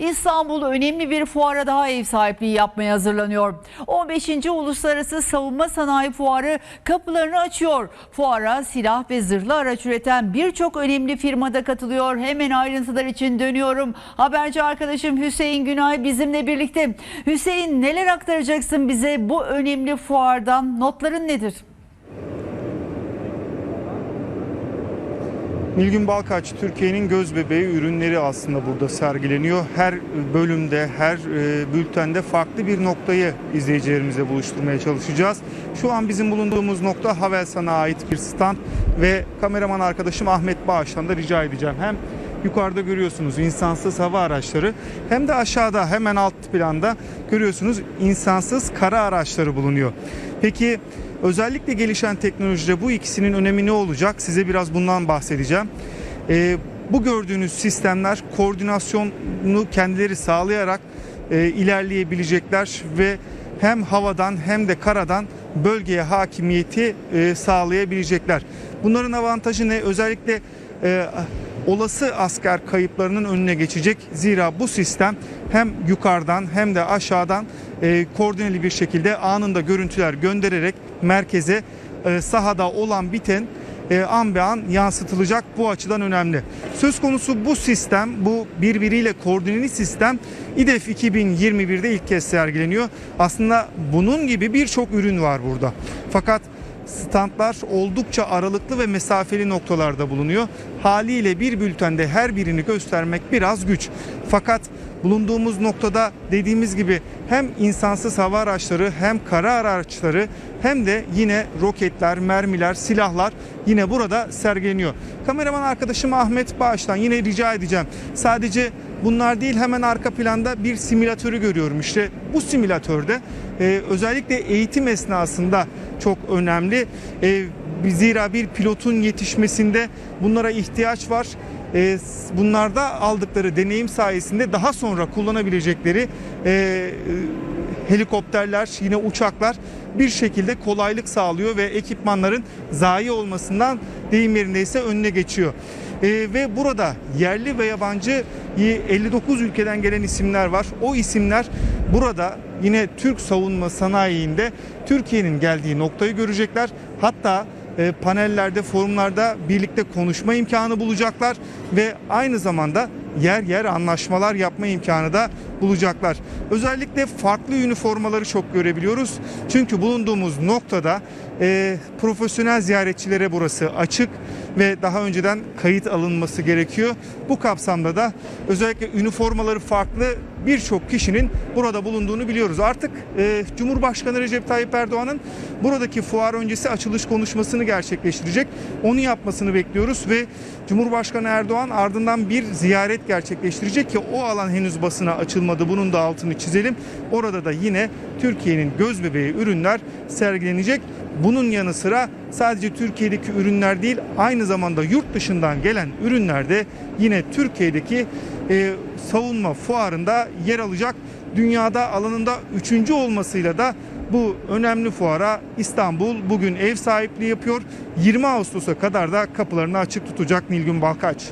İstanbul önemli bir fuara daha ev sahipliği yapmaya hazırlanıyor. 15. Uluslararası Savunma Sanayi Fuarı kapılarını açıyor. Fuara silah ve zırhlı araç üreten birçok önemli firmada katılıyor. Hemen ayrıntılar için dönüyorum. Haberci arkadaşım Hüseyin Günay bizimle birlikte. Hüseyin neler aktaracaksın bize bu önemli fuardan? Notların nedir? Nilgün Balkaç, Türkiye'nin göz bebeği ürünleri aslında burada sergileniyor. Her bölümde, her e, bültende farklı bir noktayı izleyicilerimize buluşturmaya çalışacağız. Şu an bizim bulunduğumuz nokta Havelsan'a ait bir stand ve kameraman arkadaşım Ahmet Bağış'tan da rica edeceğim. Hem yukarıda görüyorsunuz insansız hava araçları hem de aşağıda hemen alt planda görüyorsunuz insansız kara araçları bulunuyor. Peki özellikle gelişen teknolojide bu ikisinin önemi ne olacak? Size biraz bundan bahsedeceğim. Ee, bu gördüğünüz sistemler koordinasyonu kendileri sağlayarak e, ilerleyebilecekler ve hem havadan hem de karadan bölgeye hakimiyeti e, sağlayabilecekler. Bunların avantajı ne? Özellikle e, olası asker kayıplarının önüne geçecek. Zira bu sistem hem yukarıdan hem de aşağıdan e, koordineli bir şekilde anında görüntüler göndererek merkeze e, sahada olan biten e, an be an yansıtılacak bu açıdan önemli. Söz konusu bu sistem, bu birbiriyle koordineli sistem İDEF 2021'de ilk kez sergileniyor. Aslında bunun gibi birçok ürün var burada. Fakat standlar oldukça aralıklı ve mesafeli noktalarda bulunuyor. Haliyle bir bültende her birini göstermek biraz güç. Fakat bulunduğumuz noktada dediğimiz gibi hem insansız hava araçları hem kara araçları hem de yine roketler, mermiler, silahlar yine burada sergileniyor. Kameraman arkadaşım Ahmet Bağış'tan yine rica edeceğim. Sadece bunlar değil hemen arka planda bir simülatörü görüyorum. İşte bu simülatörde e, özellikle eğitim esnasında çok önemli. E, zira bir pilotun yetişmesinde bunlara ihtiyaç var. E, bunlarda aldıkları deneyim sayesinde daha sonra kullanabilecekleri e, helikopterler, yine uçaklar bir şekilde kolaylık sağlıyor ve ekipmanların zayi olmasından deyim yerindeyse önüne geçiyor. E, ve burada yerli ve yabancı 59 ülkeden gelen isimler var. O isimler burada yine Türk savunma sanayiinde Türkiye'nin geldiği noktayı görecekler. Hatta e, panellerde, forumlarda birlikte konuşma imkanı bulacaklar ve aynı zamanda yer yer anlaşmalar yapma imkanı da bulacaklar. Özellikle farklı üniformaları çok görebiliyoruz. Çünkü bulunduğumuz noktada e, profesyonel ziyaretçilere burası açık ve daha önceden kayıt alınması gerekiyor. Bu kapsamda da özellikle üniformaları farklı birçok kişinin burada bulunduğunu biliyoruz. Artık e, Cumhurbaşkanı Recep Tayyip Erdoğan'ın buradaki fuar öncesi açılış konuşmasını gerçekleştirecek. Onu yapmasını bekliyoruz ve Cumhurbaşkanı Erdoğan ardından bir ziyaret gerçekleştirecek ki o alan henüz basına açılmadı. Bunun da altını çizelim. Orada da yine Türkiye'nin göz bebeği ürünler sergilenecek. Bunun yanı sıra sadece Türkiye'deki ürünler değil aynı zamanda yurt dışından gelen ürünler de yine Türkiye'deki e, savunma fuarında yer alacak. Dünyada alanında üçüncü olmasıyla da bu önemli fuara İstanbul bugün ev sahipliği yapıyor. 20 Ağustos'a kadar da kapılarını açık tutacak Nilgün Balkaç.